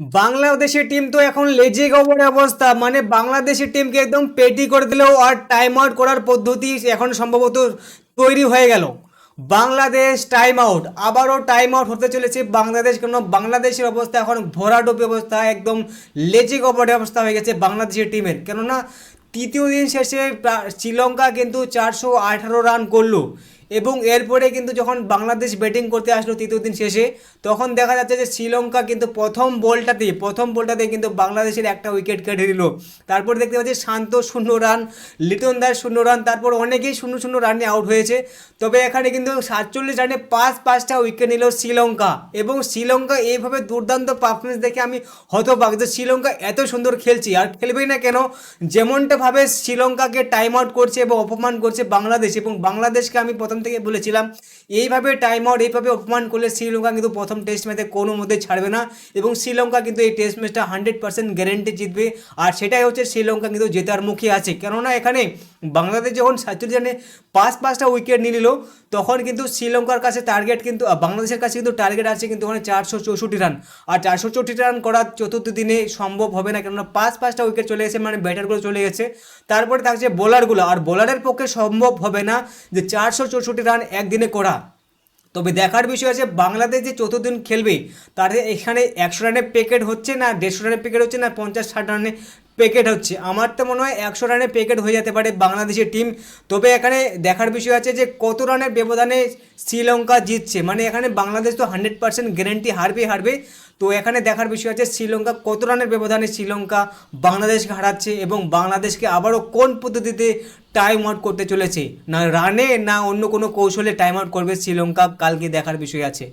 বাংলাদেশের টিম তো এখন লেজে গবর অবস্থা। মানে বাংলাদেশের টিমকে একদম পেটি করে দিলেও আর টাইম আউট করার পদ্ধতি এখন সম্ভবত তৈরি হয়ে গেল। বাংলাদেশ টাইম আউট আবারও টাইম আউট হতে চলেছে বাংলাদেশ। কেন? বাংলাদেশের অবস্থা এখন ভরাডুবি অবস্থা, একদম লেজে গবরের অবস্থা হয়ে গেছে বাংলাদেশের টিমের কেননা, তৃতীয় দিন শেষে শ্রীলঙ্কা কিন্তু চারশো আঠারো রান করল। এবং এরপরে কিন্তু যখন বাংলাদেশ ব্যাটিং করতে আসলো তৃতীয় দিন শেষে, তখন দেখা যাচ্ছে যে শ্রীলঙ্কা কিন্তু প্রথম বলটাতে প্রথম বলটাতে কিন্তু বাংলাদেশের একটা উইকেট কেটে দিল। তারপর দেখতে পাচ্ছি শান্ত শূন্য রান লিটন দাস শূন্য রান তারপর অনেকেই শূন্য শূন্য রানে আউট হয়েছে। তবে এখানে কিন্তু সাতচল্লিশ রানে পাঁচ পাঁচটা উইকেট নিল শ্রীলঙ্কা। এবং শ্রীলঙ্কা এইভাবে দুর্দান্ত পারফরমেন্স দেখে আমি হতবাক যে শ্রীলঙ্কা এত সুন্দর খেলছি। আর খেলবেই না কেন যেমনটাভাবে শ্রীলঙ্কাকে টাইম আউট করছে এবং অপমান করছে বাংলাদেশ এবং বাংলাদেশকে আমি প্রথম থেকে বলেছিলাম, এইভাবে টাইম আউট এইভাবে অপমান করলে শ্রীলঙ্কা কিন্তু প্রথম টেস্ট ম্যাচে কোনো মধ্যে ছাড়বে না এবং শ্রীলঙ্কা কিন্তু এই টেস্ট ম্যাচটা হান্ড্রেড পার্সেন্ট গ্যারেন্টি জিতবে। আর সেটাই হচ্ছে শ্রীলঙ্কা কিন্তু জেতার মুখে আছে। কেননা এখানে বাংলাদেশ যখন সাতচল্লিশ রানে পাঁচ পাঁচটা উইকেট নিয়ে নিল, তখন কিন্তু শ্রীলঙ্কার কাছে টার্গেট কিন্তু বাংলাদেশের কাছে কিন্তু টার্গেট আছে কিন্তু ওখানে চারশো চৌষট্টি রান। আর চারশো চৌষট্টি রান করা চতুর্থ দিনে সম্ভব হবে না, কেননা পাঁচ পাঁচটা উইকেট চলে গেছে মানে ব্যাটারগুলো চলে গেছে। তারপরে থাকছে বোলারগুলো আর বোলারের পক্ষে সম্ভব হবে না যে চারশো চৌষট্টি চৌষট্টি রান একদিনে করা। তবে দেখার বিষয় আছে, বাংলাদেশ যে চতুর্দিন খেলবে তাদের এখানে একশো রানের প্যাকেট হচ্ছে না, দেড়শো রানের প্যাকেট হচ্ছে না, পঞ্চাশ, ষাট রানে প্যাকেট হচ্ছে। আমার তো মনে হয় একশো রানের প্যাকেট হয়ে যেতে পারে বাংলাদেশের টিম তবে এখানে দেখার বিষয় আছে যে কত রানের ব্যবধানে শ্রীলঙ্কা জিতছে। মানে এখানে বাংলাদেশ তো হান্ড্রেড পার্সেন্ট গ্যারেন্টি হারবে হারবে। তো এখানে দেখার বিষয় আছে শ্রীলঙ্কা কত রানের ব্যবধানে শ্রীলঙ্কা বাংলাদেশকে হারাচ্ছে এবং বাংলাদেশকে আবারও কোন পদ্ধতিতে টাইম আউট করতে চলেছে? না রানে না অন্য কোনো কৌশলে টাইম আউট করবে শ্রীলঙ্কা? কালকে দেখার বিষয় আছে।